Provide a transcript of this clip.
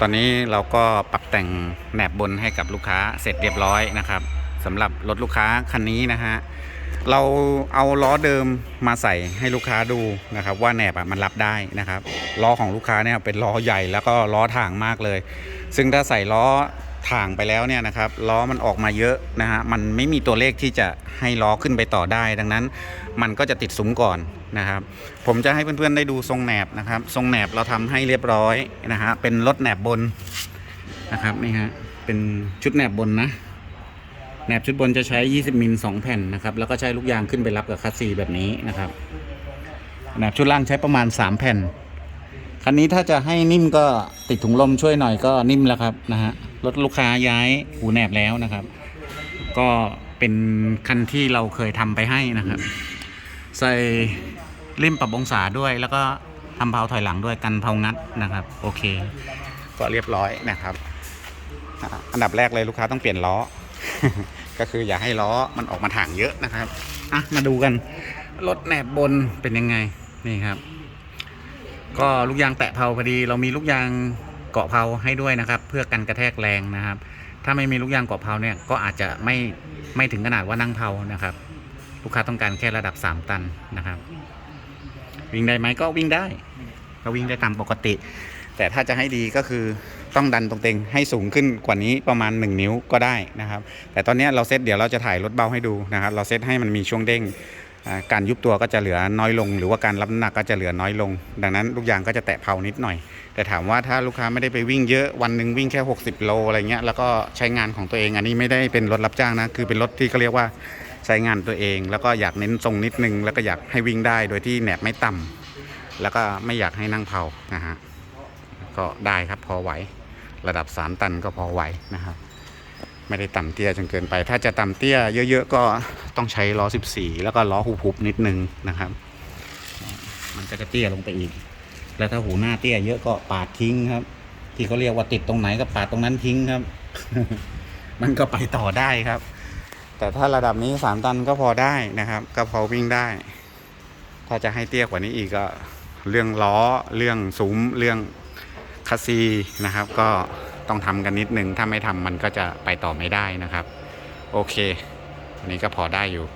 ตอนนี้เราก็ปรับแต่งแหนบบนให้กับลูกค้าเสร็จเรียบร้อยนะครับสำหรับรถลูกค้าคันนี้นะฮะเราเอาล้อเดิมมาใส่ให้ลูกค้าดูนะครับว่าแหนบอะมันรับได้นะครับล้อของลูกค้าเนี่ยเป็นล้อใหญ่แล้วก็ล้อถ่างมากเลย ซึ่งถ้าใส่ล้อ ถ่างไปแล้วเนี่ยนะครับล้อมันออกมาเยอะนะฮะมันไม่มีตัวเลขที่จะให้ล้อขึ้นไปต่อได้ ดังนั้นมันก็จะติดซุ้มก่อนนะครับ ผมจะให้เพื่อนๆได้ดูทรงแหนบนะครับ ทรงแหนบเราทำให้เรียบร้อยนะฮะเป็นรถแหนบบนนะครับนี่ฮะเป็นชุดแหนบบนนะแหนบชุดบนจะใช้ 20 มิล 2 แผ่นนะครับแล้วก็ใช้ลูกยางขึ้นไปรับกับคัสซีแบบนี้นะครับแหนบชุดล่างใช้ประมาณ 3 แผ่น คันนี้ถ้าจะให้นิ่มก็ติดถุงลมช่วยหน่อยก็นิ่มแล้วครับนะฮะรถลูกค้าย้ายหูแหนบแล้วนะครับ ก็เป็นคันที่เราเคยทำไปให้นะครับ ใส่ริมปรับองศาด้วย แล้วก็ทำเพาถอยหลังด้วยกันเพางัดนะครับ โอเค ก็เรียบร้อยนะครับ อันดับแรกเลยลูกค้าต้องเปลี่ยนล้อ ก็คืออย่าให้ล้อมันออกมาถ่างเยอะนะครับอะมาดูกันรถแหนบบนเป็นยังไงนี่ครับ ก็ลูกยางแตะเพาพอดี เรามีลูกยางเกาะเพาให้ด้วยนะครับ เพื่อกันกระแทกแรงนะครับ ถ้าไม่มีลูกยางเกาะเพาเนี่ยก็อาจจะไม่ไม่ถึงขนาดว่านั่งเพานะครับ ลูกค้าต้องการแค่ระดับ 3 ตันนะครับ วิ่งได้ไหมก็วิ่งได้ก็วิ่งได้ตามปกติ แต่ถ้าจะให้ดีก็คือต้องดันตรงเต็งให้สูงขึ้นกว่านี้ประมาณ 1 นิ้วก็ได้นะครับ แต่ตอนนี้เราเซตเดี๋ยวเราจะถ่ายรถเบาให้ดูนะครับ เราเซตให้มันมีช่วงเด้ง การยุบตัวก็จะเหลือน้อยลง หรือว่าการรับน้ำหนักก็จะเหลือน้อยลง ดังนั้นลูกยางก็จะแตะเพานิดหน่อย แต่ถามว่าถ้าลูกค้าไม่ได้ไปวิ่งเยอะวันหนึ่งวิ่งแค่ 60 โลอะไรเงี้ยแล้วก็ใช้งานของตัวเอง อันนี้ไม่ได้เป็นรถรับจ้างนะคือเป็นรถที่เขาเรียกว่าใช้งานตัวเอง แล้วก็อยากเน้นทรงนิดนึง แล้วก็อยากให้วิ่งได้โดยที่แหนบไม่ต่ำแล้วก็ไม่อยากให้นั่งเผานะฮะก็ได้ครับพอไหว ระดับ 3 ตันก็พอไหวนะครับ ไม่ได้ต่ำเตี้ยจนเกินไป ถ้าจะต่ำเตี้ยเยอะๆก็ต้องใช้ล้อ 14 แล้วก็ล้อหุบๆนิดนึงนะครับ มันก็จะเตี้ยลงไปอีก แล้วถ้าหูหน้าเตี้ยเยอะก็ปาดทิ้งครับ ที่เขาเรียกว่าติดตรงไหนก็ปาดตรงนั้นทิ้งครับ มันก็ไปต่อได้ครับ แต่ถ้าระดับนี้สามตันก็พอได้นะครับ ก็พอวิ่งได้ ถ้าจะให้เตี้ยกว่านี้อีกก็ เรื่องล้อเรื่องซุ้มเรื่องคัสซีนะครับ ก็ ต้องทำกันนิดนึง ถ้าไม่ทำมันก็จะไปต่อไม่ได้นะครับ โอเคอันนี้ก็พอได้อยู่